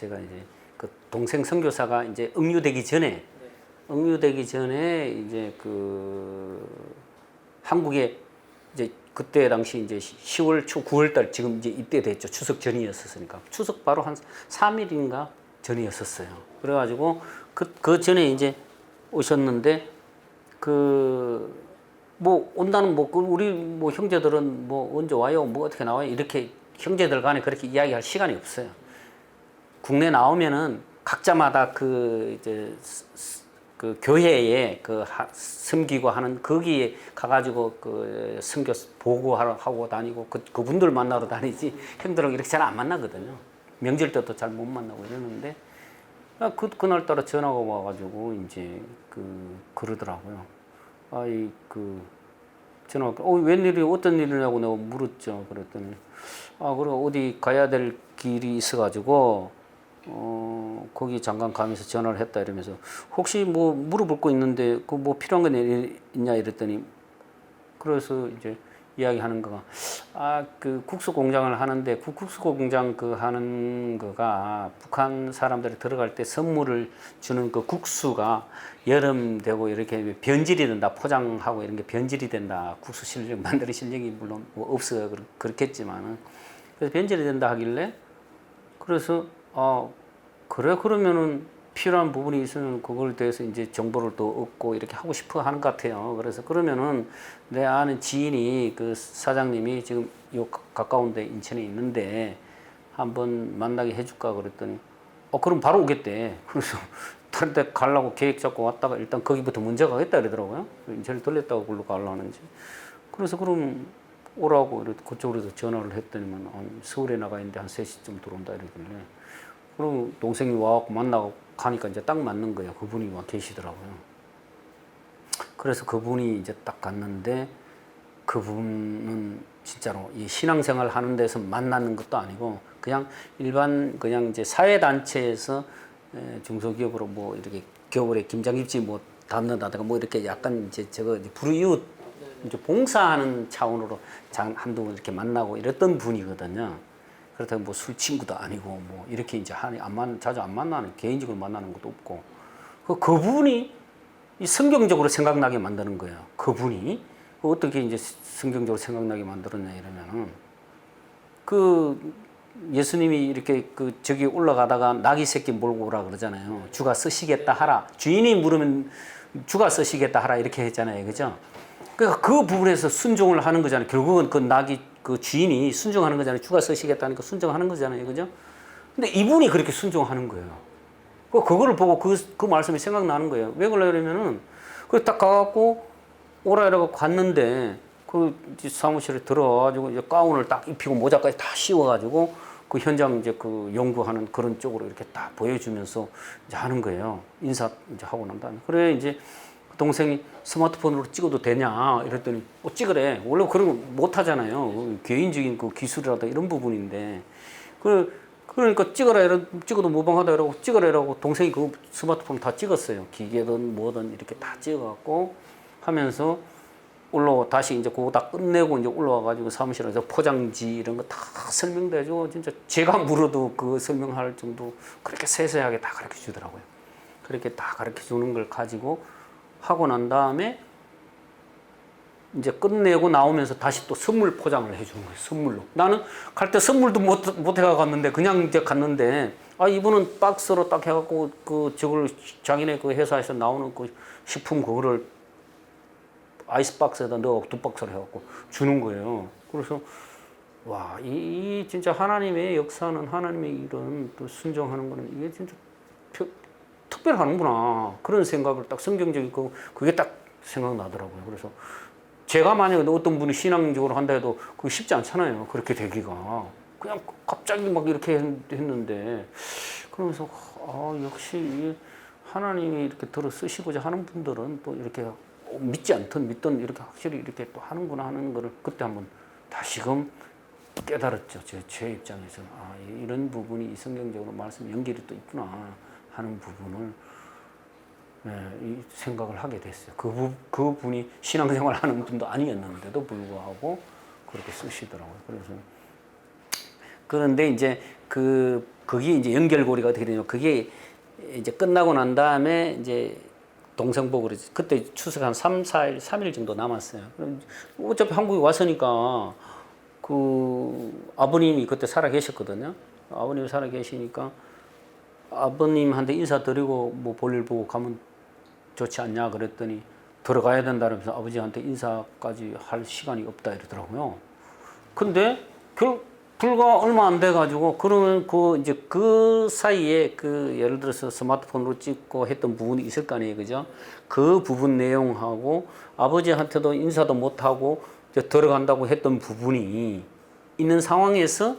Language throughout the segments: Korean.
제가 이제 그 동생 선교사가 이제 응유되기 전에 응유되기 전에 이제 그 한국에 이제 그때 당시 이제 10월 초 9월 달 지금 이제 입대됐죠. 추석 전이었었으니까. 추석 바로 한 3일인가 전이었었어요. 그래 가지고 그, 그 전에 이제 오셨는데 그 뭐 온다는 뭐그 우리 뭐 형제들은 뭐 언제 와요 뭐 어떻게 나와요 이렇게 형제들 간에 그렇게 이야기할 시간이 없어요. 국내 나오면은 각자마다 그 이제 그 교회에 그 하- 섬기고 하는 거기에 가가지고 그 섬겨 보고하러 하고 다니고 그 그분들 만나러 다니지 형들하고 이렇게 잘 안 만나거든요. 명절 때도 잘 못 만나고 이러는데 아, 그 그날 따라 전화가 와가지고 이제 그 그러더라고요. 아이 그 전화가 어 웬일이 어떤 일이냐고 내가 물었죠. 그랬더니 아 그래 어디 가야 될 길이 있어가지고 어 거기 잠깐 가면서 전화를 했다 이러면서 혹시 뭐 물어볼 거 있는데 그 뭐 필요한 거 있냐 이랬더니 그래서 이제 이야기하는 거가 아 그 국수 공장을 하는데 그 국수 공장 그 하는 거가 북한 사람들이 들어갈 때 선물을 주는 그 국수가 여름 되고 이렇게 변질이 된다 포장하고 이런 게 변질이 된다. 국수 실력 만드는 실력이 물론 뭐 그렇- 그렇겠지만은. 그래서 변질이 된다 하길래 그래서 아 그래 그러면은 필요한 부분이 있으면 그걸 대해서 이제 정보를 또 얻고 이렇게 하고 싶어 하는 것 같아요. 그래서 그러면은 내 아는 지인이 그 사장님이 지금 요 가- 가까운데 인천에 있는데 한번 만나게 해줄까 그랬더니 어 그럼 바로 오겠대. 그래서 다른 데 가려고 계획 잡고 왔다가 일단 거기부터 먼저 가겠다 그러더라고요. 인천을 들렸다고 글로 가려고 하는지. 그래서 그럼 오라고 이래 그쪽으로서 전화를 했더니만 한 서울에 나가 있는데 한 3시쯤 들어온다 이러길래 그럼 동생이 와갖고 만나고 가니까 이제 딱 맞는 거예요. 그분이 와 계시더라고요. 그래서 그분이 이제 딱 갔는데 그분은 진짜로 이 신앙생활 하는 데서 만나는 것도 아니고 그냥 일반 그냥 이제 사회단체에서 에, 중소기업으로 뭐 이렇게 겨울에 김장김치 뭐 담는다든가 뭐 이렇게 약간 이제 저거 불이웃 이제 봉사하는 차원으로 장 한두 번 이렇게 만나고 이랬던 분이거든요. 그렇다고 뭐 술 친구도 아니고 뭐 이렇게 이제 안 만, 자주 안 만나는 개인적으로 만나는 것도 없고 그 그분이 이 성경적으로 생각나게 만드는 거예요. 그분이 그 어떻게 이제 성경적으로 생각나게 만들었냐 이러면은 그 예수님이 이렇게 그 저기 올라가다가 나귀 새끼 몰고 오라 그러잖아요. 주가 쓰시겠다 하라. 주인이 물으면 주가 쓰시겠다 하라 이렇게 했잖아요. 그죠? 그러니까 그 부분에서 순종을 하는 거잖아요. 결국은 그 나귀 그 주인이 순종하는 거잖아요. 주가 쓰시겠다니까 순종하는 거잖아요. 그죠? 근데 이분이 그렇게 순종하는 거예요. 그 그거를 보고 그, 그 말씀이 생각나는 거예요. 왜 그러냐 그러면은 그 딱 가갖고 오라 이라고 갔는데 그 사무실에 들어가지고 이제 가운을 딱 입히고 모자까지 다 씌워가지고 그 현장 이제 그 연구하는 그런 쪽으로 이렇게 딱 보여주면서 이제 하는 거예요. 인사 이제 하고 난 다음에 그래 이제 그 동생이 스마트폰으로 찍어도 되냐 이랬더니 뭐 찍으래. 원래 그런 거 못 하잖아요. 그 개인적인 그 기술이라다 이런 부분인데 그 그러니까 찍어라 이런 찍어도 무방하다 이러고 찍어라 이러고 동생이 그 스마트폰 다 찍었어요. 기계든 뭐든 이렇게 다 찍어갖고 하면서 올라와 다시 이제 그거 다 끝내고 이제 올라와 가지고 사무실에서 포장지 이런 거다 해주고 진짜 제가 물어도 그 설명할 정도 그렇게 세세하게 다 가르쳐 주더라고요. 그렇게 다 가르쳐 주는 걸 가지고 하고 난 다음에 이제 끝내고 나오면서 다시 또 선물 포장을 해주는 거예요. 선물로. 나는 갈 때 선물도 못, 못 해가 갔는데 그냥 이제 갔는데 아 이분은 박스로 딱 해갖고 그 저걸 자기네 그 회사에서 나오는 그 식품 그거를 아이스박스에다 넣어 두 박스를 해갖고 주는 거예요. 그래서 와, 이, 이 진짜 하나님의 역사는 하나님의 일은 또 순종하는 거는 이게 진짜 표- 특별하는구나 그런 생각을 딱 성경적이고 그게 딱 생각나더라고요. 그래서 제가 만약에 어떤 분이 신앙적으로 한다 해도 그게 쉽지 않잖아요. 그렇게 되기가 그냥 갑자기 막 이렇게 했- 했는데 그러면서 아 역시 이 하나님이 이렇게 들어 쓰시고자 하는 분들은 또 이렇게 믿지 않든 믿든 이렇게 확실히 이렇게 또 하는구나 하는 거를 그때 한번 다시금 깨달았죠. 제, 제 입장에서는 아 이런 부분이 이 성경적으로 말씀 연결이 또 있구나 하는 부분을 네, 이 생각을 하게 됐어요. 그, 부, 그 분이 신앙생활 하는 분도 아니었는데도 불구하고 그렇게 쓰시더라고요. 그래서 그런데 이제 그 그게 이제 연결고리가 어떻게 되냐면 그게 이제 끝나고 난 다음에 이제 동생 보고 그랬지. 그때 추석 한 3, 4일, 3일 정도 남았어요. 그럼 어차피 한국에 왔으니까 그 아버님이 그때 살아 계셨거든요. 아버님이 살아 계시니까 아버님한테 인사드리고 뭐 볼일 보고 가면 좋지 않냐 그랬더니 들어가야 된다면서 아버지한테 인사까지 할 시간이 없다 이러더라고요. 근데 결 불과 얼마 안 돼 가지고 그러면 그 이제 그 사이에 그 예를 들어서 스마트폰으로 찍고 했던 부분이 있을 거 아니에요. 그죠? 그 부분 내용하고 아버지한테도 인사도 못 하고 이제 들어간다고 했던 부분이 있는 상황에서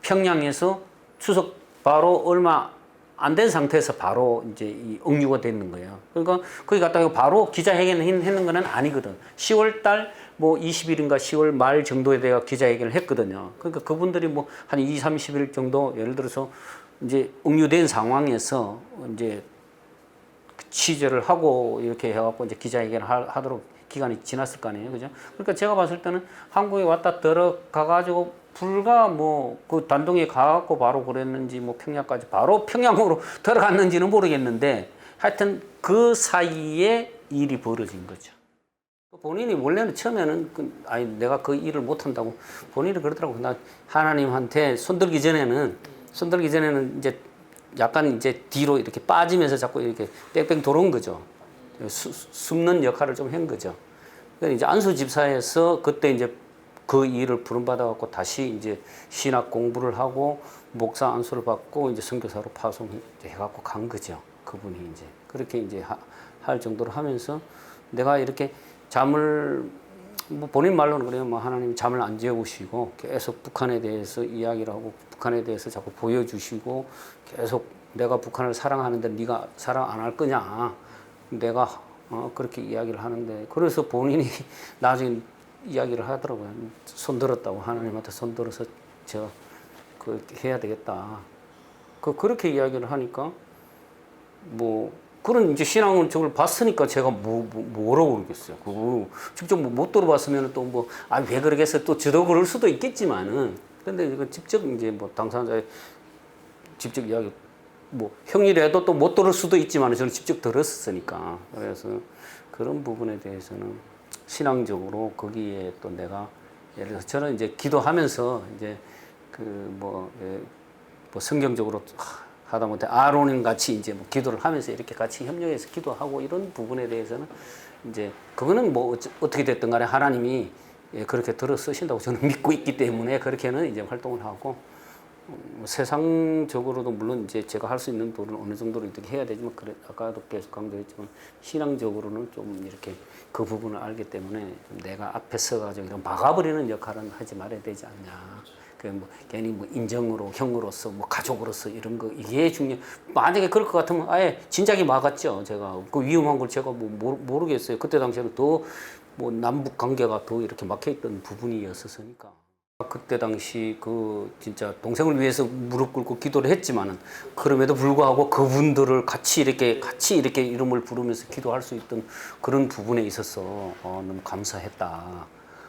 평양에서 추석 바로 얼마 안 된 상태에서 바로 이제 이 억류가 되는 거예요. 그러니까 거기 갔다가 바로 기자회견 했는 거는 아니거든. 10월 달 뭐 20일인가 10월 말 정도에 대해 기자회견을 했거든요. 그러니까 그분들이 뭐 한 2, 30일 정도 예를 들어서 이제 억류된 상황에서 이제 취재를 하고 이렇게 해갖고 이제 기자회견을 하- 하도록 기간이 지났을 거 아니에요, 그죠? 그러니까 제가 봤을 때는 한국에 왔다 들어가가지고 불과 뭐 그 단동에 가갖고 바로 그랬는지 뭐 평양까지 바로 평양으로 들어갔는지는 모르겠는데 하여튼 그 사이에 일이 벌어진 거죠. 본인이 원래는 처음에는 그, 아니 내가 그 일을 못 한다고 본인이 그러더라고. 나 하나님한테 손들기 전에는 손들기 전에는 이제 약간 이제 뒤로 이렇게 빠지면서 자꾸 이렇게 뺑뺑 돌아온 거죠. 수, 숨는 역할을 좀 한 거죠. 그래서 이제 안수 집사에서 그때 이제 그 일을 부름받아 갖고 다시 이제 신학 공부를 하고 목사 안수를 받고 이제 선교사로 파송해 갖고 간 거죠. 그분이 이제 그렇게 이제 하, 할 정도로 하면서 내가 이렇게 잠을 뭐 본인 말로는 그래요. 뭐 하나님 잠을 안 재우시고 계속 북한에 대해서 이야기를 하고 북한에 대해서 자꾸 보여주시고 계속 내가 북한을 사랑하는데 네가 사랑 안 할 거냐. 내가 어, 그렇게 이야기를 하는데 그래서 본인이 나중에 이야기를 하더라고요. 손 들었다고 하나님한테 손 들어서 저 그 해야 되겠다. 그 그렇게 이야기를 하니까 뭐 그런 이제 신앙은 저걸 봤으니까 제가 뭐, 뭐 뭐라고 그러겠어요. 그 직접 뭐못 들어봤으면 또 뭐 아 왜 그러겠어요. 또 저도 그럴 수도 있겠지만은 근데 이거 직접 이제 뭐 당사자의 직접 이야기 뭐 형이라도 또 못 들을 수도 있지만 저는 직접 들었으니까 그래서 그런 부분에 대해서는 신앙적으로 거기에 또 내가 예를 들어서 저는 이제 기도하면서 이제 그뭐 뭐 성경적으로 하- 하다못해 아론인 같이 이제 뭐 기도를 하면서 이렇게 같이 협력해서 기도하고 이런 부분에 대해서는 이제 그거는 뭐 어떻게 됐든 간에 하나님이 예, 그렇게 들어 쓰신다고 저는 믿고 있기 때문에 그렇게는 이제 활동을 하고 음, 세상적으로도 물론 이제 제가 할 수 있는 부분은 어느 정도로 이렇게 해야 되지만 그래 아까도 계속 강조했지만 신앙적으로는 좀 이렇게 그 부분을 알기 때문에 좀 내가 앞에 서가지고 이런 막아버리는 역할은 하지 말아야 되지 않냐. 그뭐 괜히 뭐 인정으로 형으로서 뭐 가족으로서 이런 거 이게 중요. 만약에 그럴 것 같으면 아예 진작에 막았죠. 제가 그 위험한 걸 제가 뭐 모르, 모르겠어요. 그때 당시에는 더 뭐 남북 관계가 더 이렇게 막혀 있던 부분이었으니까. 그때 당시 그 진짜 동생을 위해서 무릎 꿇고 기도를 했지만은 그럼에도 불구하고 그분들을 같이 이렇게 같이 이렇게 이름을 부르면서 기도할 수 있던 그런 부분에 있어서 어, 너무 감사했다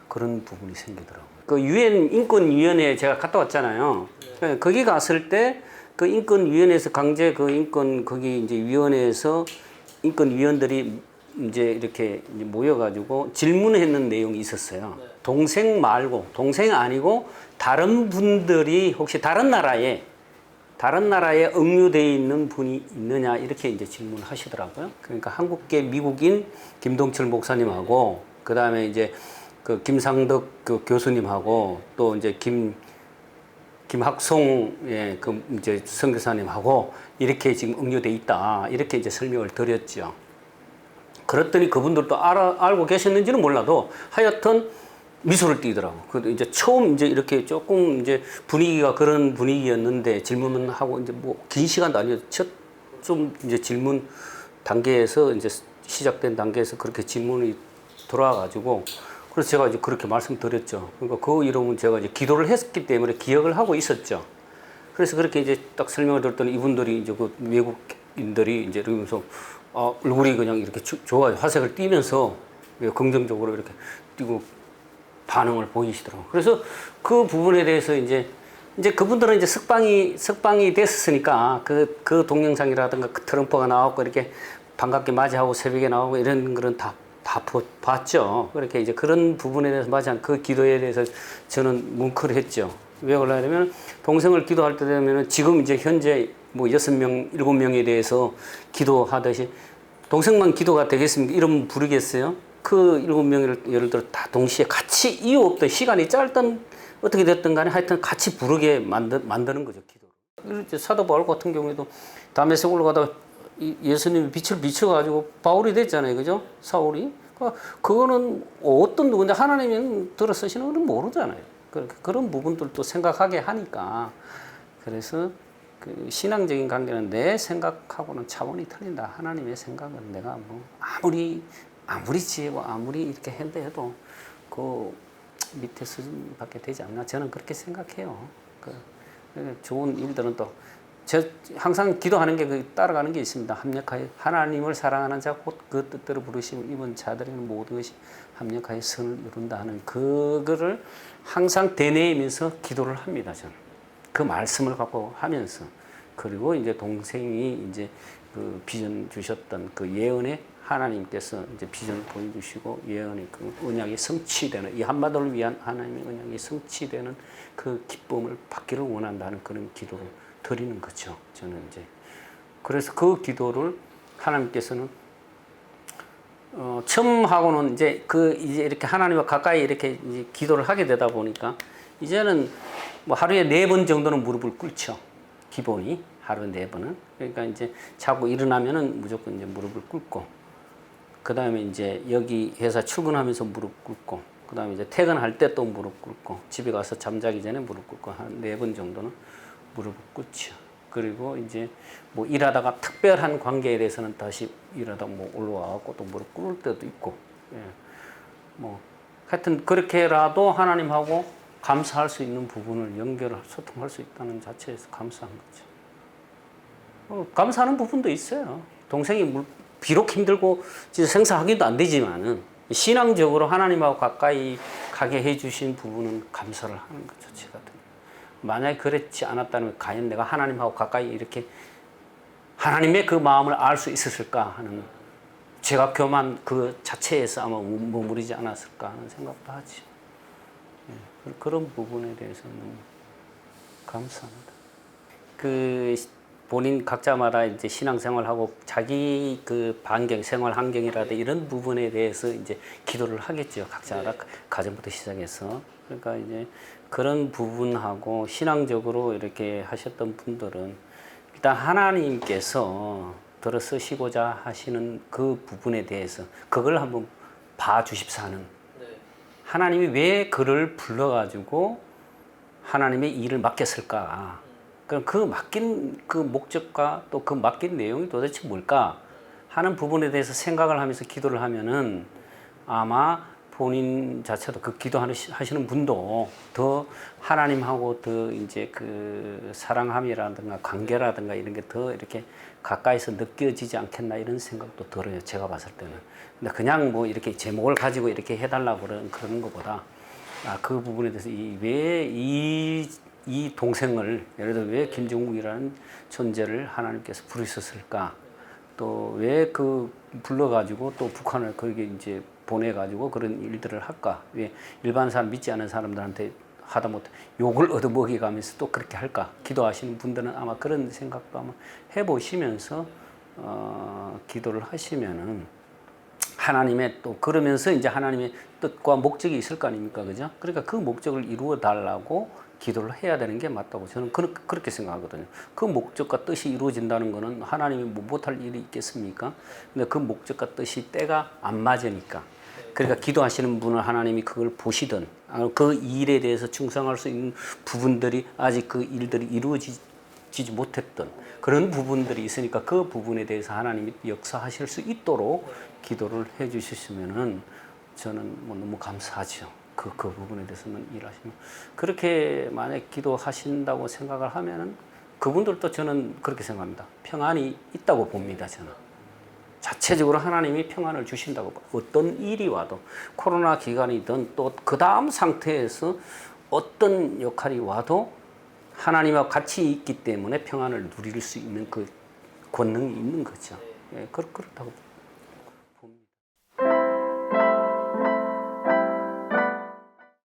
그런 부분이 생기더라고요. 그 유엔 인권위원회에 제가 갔다 왔잖아요. 예, 거기 갔을 때 그 인권위원회에서 강제 그 인권 거기 이제 위원회에서 인권위원들이 이제 이렇게 모여가지고 질문했는 내용이 있었어요. 동생 말고 동생 아니고 다른 분들이 혹시 다른 나라에 다른 나라에 억류되어 있는 분이 있느냐 이렇게 이제 질문을 하시더라고요. 그러니까 한국계 미국인 김동철 목사님하고 그 다음에 이제 그 김상덕 그 교수님하고 또 이제 김 김학송 예, 그 이제 선교사님하고 이렇게 지금 응유돼 있다 이렇게 이제 설명을 드렸죠. 그랬더니 그분들도 알아, 알고 계셨는지는 몰라도 하여튼 미소를 띠더라고. 그 이제 처음 이제 이렇게 조금 이제 분위기가 그런 분위기였는데 질문은 하고 이제 뭐 긴 시간도 아니고 첫좀 이제 질문 단계에서 이제 시작된 단계에서 그렇게 질문이 들어와가지고 그래서 제가 이제 그렇게 말씀드렸죠. 그러니까 그 이름은 제가 이제 기도를 했기 때문에 기억을 하고 있었죠. 그래서 그렇게 이제 딱 설명을 드렸더니 이분들이 이제 그 외국인들이 이제 이러면서 아, 얼굴이 그냥 이렇게 주- 좋아요. 화색을 띠면서 예, 긍정적으로 이렇게 띄고 반응을 보이시더라고요. 그래서 그 부분에 대해서 이제 이제 그분들은 이제 석방이 석방이 됐으니까 그 그 동영상이라든가 그 트럼프가 나왔고 이렇게 반갑게 맞이하고 새벽에 나오고 이런 거는 다. 다 보- 봤죠. 그렇게 이제 그런 부분에 대해서 맞이한 그 기도에 대해서 저는 뭉클 했죠. 왜 그러냐면 동생을 기도할 때 되면은 지금 이제 현재 뭐 여섯 명, 일곱 명에 대해서 기도하듯이 동생만 기도가 되겠습니까? 이름 부르겠어요? 그 일곱 명을 예를 들어 다 동시에 같이 이유 없던 시간이 짧던 어떻게 됐든 간에 하여튼 같이 부르게 만드, 만드는 거죠 기도를. 사도 바울 같은 경우에도 다메섹 올라가다 이 예수님이 빛을 비춰가지고 바울이 됐잖아요, 그죠? 사울이. 그러니까 그거는 어떤 누구인데 하나님이 들어 쓰시는 건 모르잖아요. 그- 그런 부분들도 생각하게 하니까 그래서 그 신앙적인 관계는 내 생각하고는 차원이 틀린다. 하나님의 생각은 내가 뭐 아무리 아무리 지혜고 아무리 이렇게 한다 해도 그 밑에 수준밖에 되지 않나 저는 그렇게 생각해요. 그그 좋은 일들은 또저 항상 기도하는 게 그 따라가는 게 있습니다. 합력하여 하나님을 사랑하는 자 곧 그 뜻대로 부르심 입은 자들에게는 모든 것이 합력하여 선을 이룬다 하는 그거를 항상 되뇌이면서 기도를 합니다. 저는 그 말씀을 갖고 하면서 그리고 이제 동생이 이제 그 비전 주셨던 그 예언에 하나님께서 이제 비전을 보여주시고 예언의 그 언약이 성취되는 이 한마디를 위한 하나님의 언약이 성취되는 그 기쁨을 받기를 원한다는 그런 기도를 드리는 거죠. 저는 이제 그래서 그 기도를 하나님께서는 어, 처음 하고는 이제 그 이제 이렇게 하나님과 가까이 이렇게 기도를 하게 되다 보니까 이제는 뭐 하루에 네 번 정도는 무릎을 꿇죠. 기본이 하루 네 번은 그러니까 이제 자고 일어나면은 무조건 이제 무릎을 꿇고 그 다음에 이제 여기 회사 출근하면서 무릎 꿇고 그 다음에 이제 퇴근할 때 또 무릎 꿇고 집에 가서 잠자기 전에 무릎 꿇고 한 네 번 정도는 무릎을 꿇죠. 그리고 이제 뭐 일하다가 특별한 관계에 대해서는 다시 일하다 뭐 올라와갖고 또 무릎 꿇을 때도 있고, 예. 뭐 하여튼 그렇게라도 하나님하고 감사할 수 있는 부분을 연결을 소통할 수 있다는 자체에서 감사한 거죠. 어, 감사하는 부분도 있어요. 동생이 물- 비록 힘들고 생사하기도 안 되지만은 신앙적으로 하나님하고 가까이 가게 해주신 부분은 감사를 하는 거죠. 제가 만약에 그렇지 않았다면 과연 내가 하나님하고 가까이 이렇게 하나님의 그 마음을 알 수 있었을까 하는 제가 교만 그 자체에서 아마 머무르지 않았을까 하는 생각도 하지. 예, 그런 부분에 대해서는 감사합니다. 그 본인 각자마다 이제 신앙생활하고 자기 그 반경, 생활 환경이라든 이런 부분에 대해서 이제 기도를 하겠죠. 각자가 가정부터 시작해서. 그러니까 이제 그런 부분하고 신앙적으로 이렇게 하셨던 분들은 일단 하나님께서 들어 쓰시고자 하시는 그 부분에 대해서 그걸 한번 봐 주십사 하는 하나님이 왜 그를 불러가지고 하나님의 일을 맡겼을까? 그럼 그 맡긴 그 목적과 또 그 맡긴 내용이 도대체 뭘까? 하는 부분에 대해서 생각을 하면서 기도를 하면은 아마 본인 자체도 그 기도하는 하시는 분도 더 하나님하고 더 이제 그 사랑함이라든가 관계라든가 이런 게 더 이렇게 가까이서 느껴지지 않겠나 이런 생각도 들어요. 제가 봤을 때는. 근데 그냥 뭐 이렇게 제목을 가지고 이렇게 해달라고 그런 그런 것보다 아, 그 부분에 대해서 이 왜 이 이 동생을 예를 들어 왜 김정국이라는 존재를 하나님께서 부르셨을까? 또 왜 그 불러가지고 또 북한을 거기에 이제 보내가지고 그런 일들을 할까? 왜 일반 사람 믿지 않은 사람들한테 하다못해 욕을 얻어먹이가면서 또 그렇게 할까? 기도하시는 분들은 아마 그런 생각도 아마 해보시면서 어, 기도를 하시면은 하나님의 또 그러면서 이제 하나님의 뜻과 목적이 있을 거 아닙니까, 그죠? 그러니까 그 목적을 이루어 달라고 기도를 해야 되는 게 맞다고 저는 그, 그렇게 생각하거든요. 그 목적과 뜻이 이루어진다는 것은 하나님이 뭐 못할 일이 있겠습니까? 근데 그 목적과 뜻이 때가 안 맞으니까. 그러니까 기도하시는 분은 하나님이 그걸 보시든 아, 그 일에 대해서 충성할 수 있는 부분들이 아직 그 일들이 이루어지지 못했던 그런 부분들이 있으니까 그 부분에 대해서 하나님이 역사하실 수 있도록 기도를 해 주셨으면은 저는 뭐 너무 감사하죠. 그, 그 부분에 대해서는 일하시면. 그렇게 만약 기도하신다고 생각을 하면은 그분들도 저는 그렇게 생각합니다. 평안이 있다고 봅니다, 저는. 자체적으로 하나님이 평안을 주신다고 봐. 어떤 일이 와도 코로나 기간이든 또 그 다음 상태에서 어떤 역할이 와도 하나님과 같이 있기 때문에 평안을 누릴 수 있는 그 권능이 있는 거죠. 예, 그렇, 그렇다고